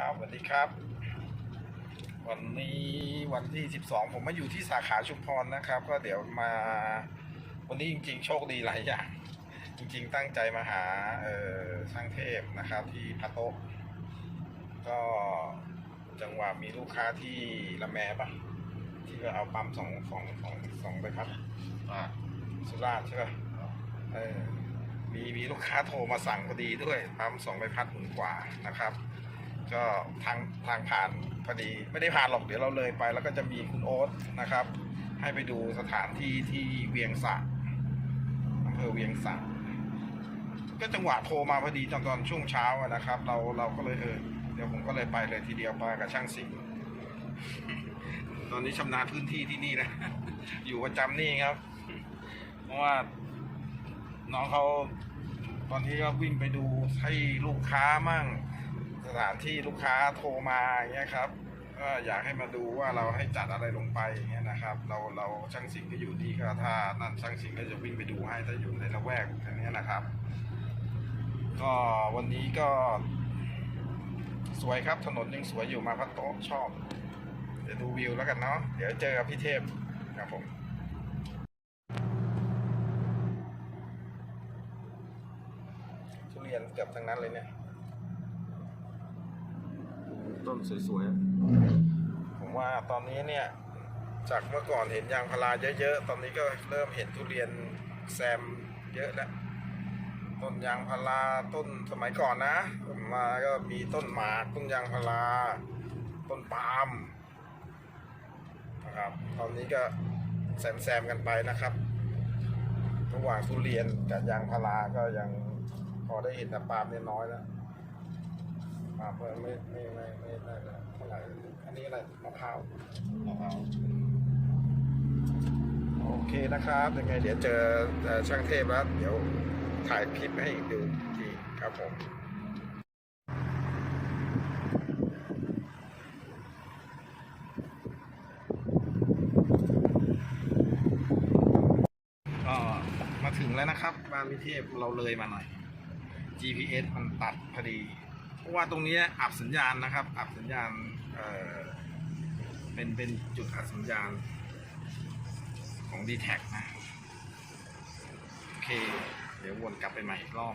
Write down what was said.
ครับสวัสดีครับ วันนี้วันที่ 12 ผมมาอยู่ที่สาขาชุมพรนะครับ ก็เดี๋ยวมาวันนี้จริง ๆ โชคดีหลายอย่าง จริง ๆ ตั้งใจมาหาเออช่างเทพนะครับที่พัตโตะก็จังหวะมีลูกค้าที่ละแมปะที่ก็เอาปั๊มสองสองสองสองใบพัดอ่าสุราษฎร์ใช่ปะเออมีมีลูกค้าโทรมาสั่งพอดีด้วยปั๊มสองใบพัดหมื่นกว่านะครับ ก็ทางทางผ่านพอดี ไม่ได้ผ่านหรอกเดี๋ยวเราเลยไป แล้วก็จะมีคุณโอ๊ตนะครับ ให้ไปดูสถานที่ที่เวียงสะอำเภอเวียงสะก็จังหวะโทรมาพอดีตอนตอนช่วงเช้านะครับ เราเราก็เลยเออเดี๋ยวผมก็เลยไปเลยทีเดียวไปกับช่างสิงตอนนี้ชำนาญพื้นที่ที่นี่นะ อยู่ประจำนี่ครับ เพราะว่าน้องเขาตอนนี้ก็วิ่งไปดูให้ลูกค้ามั่ง สถานที่ลูกค้าโทรมาอย่างเงี้ยครับก็อยากให้มาดูว่าเราให้จัดอะไรลงไปอย่างเงี้ยนะครับ เราเราช่างสิงก็อยู่นี่ก็ถ้านั่นช่างสิงก็จะวิ่งไปดูให้ถ้าอยู่ในละแวกอย่างเนี้ยนะครับ ก็วันนี้ก็ สวยครับถนนยังสวยอยู่มาพัดโต๊ะชอบเดี๋ยวดูวิวแล้วกันเนาะเดี๋ยวเจอกับพี่เทพครับผมทุเรียนเกือบทั้งนั้นเลยเนี่ย ต้นสวยๆ ผมว่าตอนนี้เนี่ย จากเมื่อก่อนเห็นยางพาราเยอะๆ ตอนนี้ก็เริ่มเห็นทุเรียนแซมเยอะแล้ว ต้นยางพาราต้นสมัยก่อนนะ ผมมาก็มีต้นหมาก ต้นยางพารา ต้นปาล์มนะครับ ตอนนี้ก็แซมๆกันไปนะครับระหว่างทุเรียนกับยางพาราก็ยังพอได้เห็นแต่ปาล์มเนี่ยน้อยแล้ว ปาล์มก็ไม่ไม่ไม่ไม่ไม่ได้เท่าไหร่อันนี้อะไรมะพร้าวมะพร้าวโอเคนะครับยังไงเดี๋ยวเจอช่างเทพแล้วเดี๋ยวถ่ายคลิปให้ดูอีกทีครับผมก็มาถึงแล้วนะครับบ้านพิเทพเราเลยมาหน่อย GPS มันตัดพอดี เพราะว่าตรงนี้อับสัญญาณนะครับ อับสัญญาณเอ่อเป็นเป็นจุดอับสัญญาณของ d t แทนะโอเค เดี๋ยววนกลับไปใหม่อีกรอบ